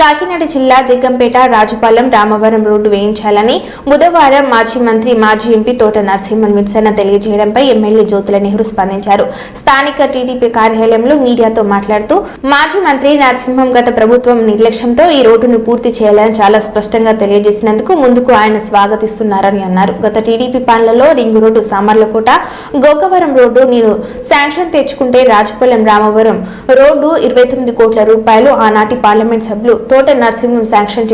కాకినాడ జిల్లా జగ్గంపేట రాజుపాలెం రామవరం రోడ్డు వేయించాలని బుధవారం మాజీ మంత్రి మాజీ ఎంపీ తోట నరసింహన్ నిరసన తెలియజేయడంపై ఎమ్మెల్యే జ్యోతుల నెహ్రూ స్పందించారు. స్థానిక టీడీపీ కార్యాలయంలో మీడియాతో మాట్లాడుతూ మాజీ మంత్రి నరసింహం గత ప్రభుత్వం నిర్లక్ష్యంతో ఈ రోడ్డును పూర్తి చేయాలని చాలా స్పష్టంగా తెలియజేసినందుకు ముందుకు ఆయన స్వాగతిస్తున్నారని అన్నారు. గత టీడీపీ పాలనలో ring road Samarlakota Gokavaram road నేను శాంక్షన్ తెచ్చుకుంటే రాజుపాలెం రామవరం రోడ్డు ఇరవై తొమ్మిది కోట్ల రూపాయలు ఆనాటి పార్లమెంట్ సభ్యులు తోట నరసింహం శాంక్షన్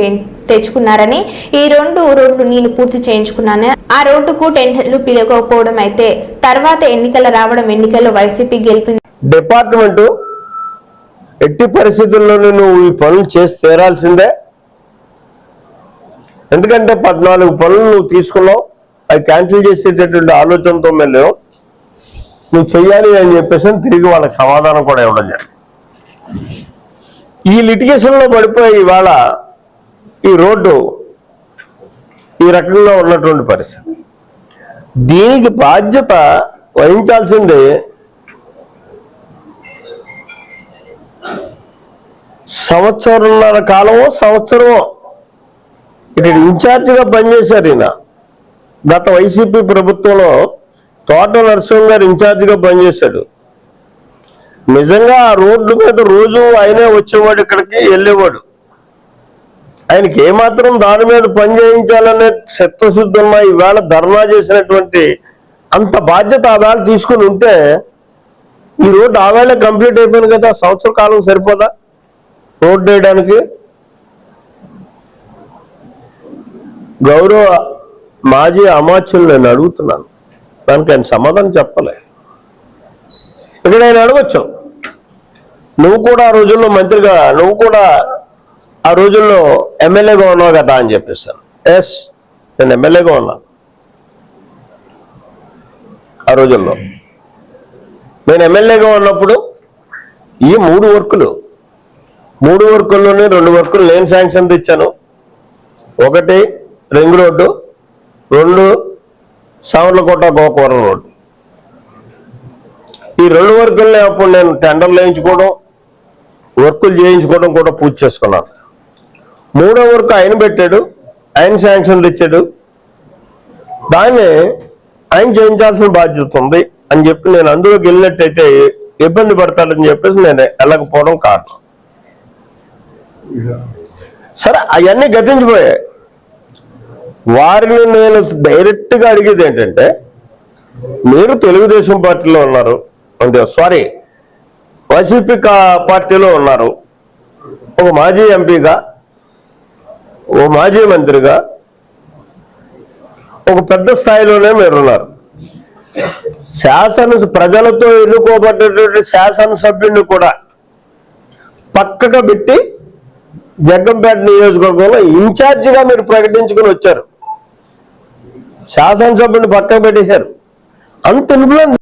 తెచ్చుకున్నారని ఈ రెండు రోడ్లు నేను పూర్తి చేయించుకున్నాను. ఆ రోడ్డుకు టెండర్లు పిలవకపోవడం అయితే తర్వాత ఎన్నికల రావడం ఎన్నికల్లో వైసీపీ గెలిపింది. డిపార్ట్మెంట్ ఎట్టి పరిస్థితుల్లోనూ నువ్వు ఈ పనులు చేసి తీరాల్సిందే. ఎందుకంటే పద్నాలుగు పనులు నువ్వు తీసుకున్నావు అవి క్యాన్సిల్ చేసేటటువంటి ఆలోచనతో మేము నువ్వు చెయ్యాలి అని చెప్పేసి తిరిగి వాళ్ళకి సమాధానం కూడా ఇవ్వడం జరిగింది. ఈ litigation లో పడిపోయి ఇవాళ ఈ రోడ్డు ఈ రకంగా ఉన్నటువంటి పరిస్థితి. దీనికి బాధ్యత వహించాల్సింది సంవత్సరంన్నర కాలమో సంవత్సరమో ఇక్కడ ఇన్ఛార్జిగా పనిచేశారు ఈయన. గత వైసీపీ ప్రభుత్వంలో తోట నరసింహ గారు ఇన్ఛార్జిగా పనిచేశాడు. నిజంగా ఆ రోడ్డు మీద రోజు ఆయనే వచ్చేవాడు ఇక్కడికి వెళ్ళేవాడు. ఆయనకి ఏమాత్రం దాని మీద పని చేయించాలనే చిత్తశుద్ధి ఉన్న ఈవేళ ధర్నా చేసినటువంటి అంత బాధ్యత ఆ వేళ తీసుకుని ఉంటే ఈ రోడ్డు ఆ వేళ కంప్లీట్ అయిపోయింది కదా సంవత్సర కాలం సరిపోదా రోడ్డు వేయడానికి? గౌరవ మాజీ అమాత్యులు నేను అడుగుతున్నాను. దానికి ఆయన సమాధానం చెప్పలే. ఇక్కడ ఆయన అడగచ్చు. నువ్వు కూడా ఆ రోజుల్లో మంత్రిగా నువ్వు కూడా ఆ రోజుల్లో ఎమ్మెల్యేగా ఉన్నావు కదా అని చెప్పేస్తాను ఎస్ నేను ఎమ్మెల్యేగా ఉన్నాను. ఆ రోజుల్లో. నేను ఎమ్మెల్యేగా ఉన్నప్పుడు ఈ మూడు వర్కులు మూడు వర్కుల్లోనే రెండు వర్కులు నేను శాంక్షన్ తెచ్చాను. ఒకటి రింగ్ రోడ్డు రెండు సావర్లకోట గోకవరం రోడ్డు. ఈ రెండు వర్కుల్ని అప్పుడు నేను టెండర్లు వేయించుకోవడం వర్కులు చేయించుకోవడం కూడా పూర్తి చేసుకున్నాను. మూడో వర్క్ ఆయన పెట్టాడు ఆయన శాంక్షన్లు ఇచ్చాడు. దాన్ని ఆయన చేయించాల్సిన బాధ్యత ఉంది అని చెప్పి నేను అందులోకి వెళ్ళినట్టయితే ఇబ్బంది పడతాడని చెప్పేసి నేను వెళ్ళకపోవడం కారణం. సరే అవన్నీ గతించిపోయాయి. వారిని నేను డైరెక్ట్గా అడిగేది ఏంటంటే మీరు తెలుగుదేశం పార్టీలో ఉన్నారు. అంటే సారీ వైసీపీ పార్టీలో ఉన్నారు. ఒక మాజీ ఎంపీగా ఓ మాజీ మంత్రిగా ఒక పెద్ద స్థాయిలోనే మీరున్నారు. శాసన ప్రజలతో ఎన్నుకోబడ్డటువంటి శాసనసభ్యుడిని కూడా పక్కగా పెట్టి జగ్గంపేట నియోజకవర్గంలో ఇన్ఛార్జిగా మీరు ప్రకటించుకుని వచ్చారు. శాసనసభ్యుని పక్కకు పెట్టేశారు. అంత ఇన్ఫ్లుయెన్స్